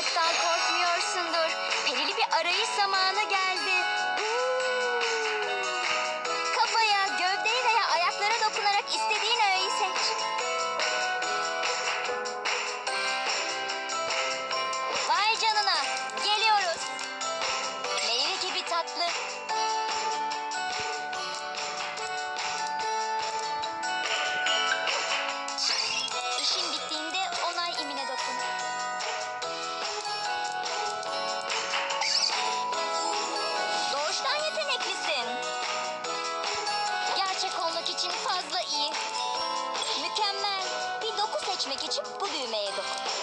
Karanlıktan korkmuyorsundur. Perili bir arayış zamanı geldi. Kafaya, gövdeye veya ayaklara dokunarak istediğin öğeyi seç. Vay canına, geliyoruz. Meyve gibi tatlı, seçmek için bu düğmeye dokun.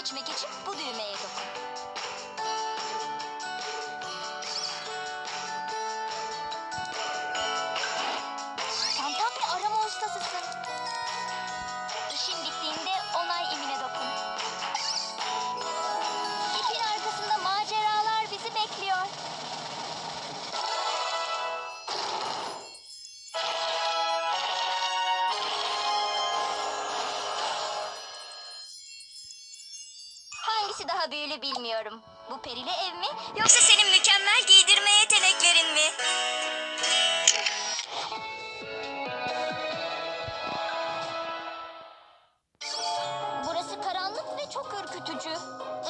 seçmek için bu düğmeye dokun. Hangisi daha büyülü bilmiyorum. Bu perili ev mi yoksa senin mükemmel giydirme yeteneklerin mi? Burası karanlık ve çok ürkütücü.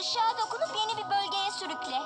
Işığa dokunup yeni bir bölgeye sürükle.